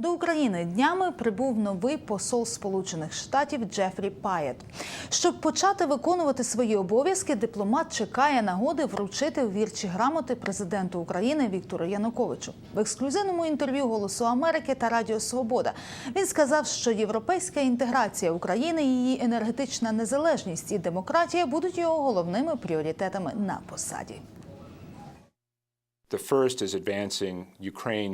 До України днями прибув новий посол Сполучених Штатів Джефрі Паєт. Щоб почати виконувати свої обов'язки, дипломат чекає нагоди вручити вірчі грамоти президенту України Віктору Януковичу. В ексклюзивному інтерв'ю Голосу Америки та Радіо Свобода він сказав, що європейська інтеграція України, її енергетична незалежність і демократія будуть його головними пріоритетами на посаді.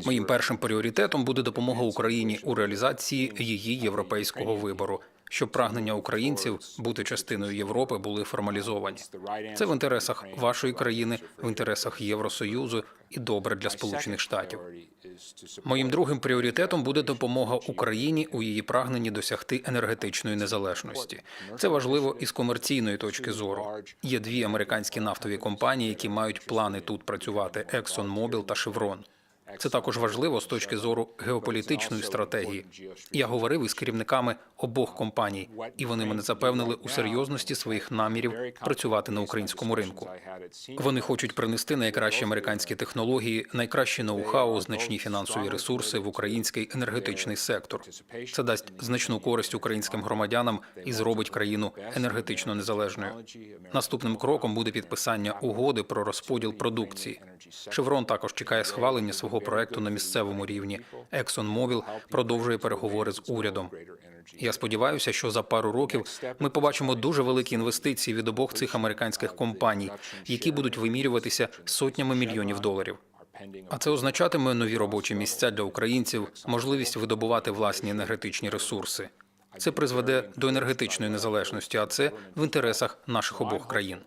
Моїм першим пріоритетом буде допомога Україні у реалізації її європейського вибору, щоб прагнення українців бути частиною Європи були формалізовані. Це в інтересах вашої країни, в інтересах Євросоюзу і добре для Сполучених Штатів. Моїм другим пріоритетом буде допомога Україні у її прагненні досягти енергетичної незалежності. Це важливо із комерційної точки зору. Є дві американські нафтові компанії, які мають плани тут працювати: ExxonMobil та Chevron. Це також важливо з точки зору геополітичної стратегії. Я говорив із керівниками обох компаній, і вони мене запевнили у серйозності своїх намірів працювати на українському ринку. Вони хочуть принести найкращі американські технології, найкращі ноу-хау, значні фінансові ресурси в український енергетичний сектор. Це дасть значну користь українським громадянам і зробить країну енергетично незалежною. Наступним кроком буде підписання угоди про розподіл продукції. Шеврон також чекає схвалення свого проекту на місцевому рівні. ExxonMobil продовжує переговори з урядом. Я сподіваюся, що за пару років ми побачимо дуже великі інвестиції від обох цих американських компаній, які будуть вимірюватися сотнями мільйонів доларів. А це означатиме нові робочі місця для українців, можливість видобувати власні енергетичні ресурси. Це призведе до енергетичної незалежності, а це в інтересах наших обох країн.